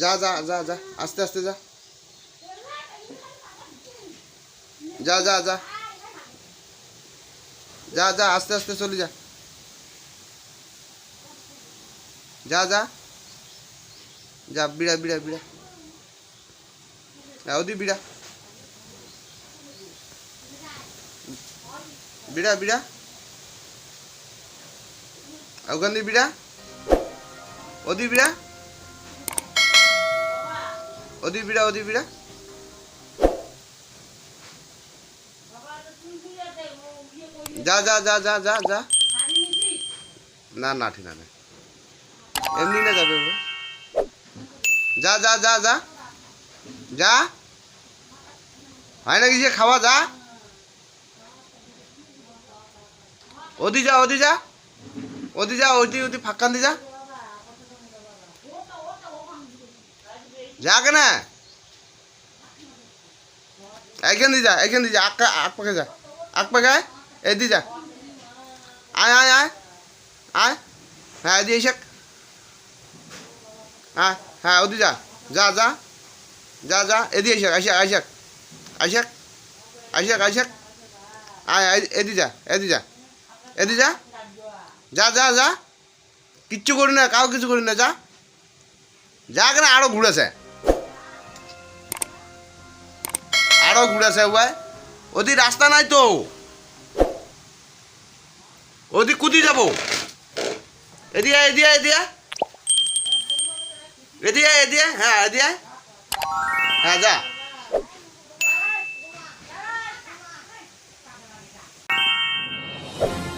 যা যা যা যা, আস্তে আস্তে যা। যা যা যা। যা যা, আস্তে আস্তে চলে যা। যা যা। যা, বিড়া বিড়া বিড়া। ওদি বিড়া। বিড়া বিড়া। ওখান দিয়ে বিড়া। ওদি বিড়া। ওদি বিড়া যা যা যা যা যা যা। না না, ঠিক না এমনি না যাবে যা যা যা যা। যা। হয় নাকি যে খাওয়া, যা। ওদি যা ওদি যা। ওদি যা ওদি ওদি ফাঁকান দি যা। যা কেনা এখান দিয়ে যা এখান দিয়ে যা আক আক পাকে যা আক পাকে আয় এদি যা। আয় আয় আয় আয়। হ্যাঁ এদি এসে। হ্যাঁ হ্যাঁ ওদি যা যা যা যা যা এদি এসে আইসাক আইসাক আইসাক আইসাক আইসাক আয় এদি যা এদি যা এদি যা। যা যা যা। কিচ্ছু করি না, কাউ কিছু করি না, যা। যা কেন আরও ঘুরেছে। আরও ঘুরেছে ভাই ওদি রাস্তা নাই তো। ওদি কুদি যাব। এদিয়া এদিয়া এদিয়া। এদিয়া এদিয়া হ্যাঁ আয়, হ্যাঁ যা Thank যা।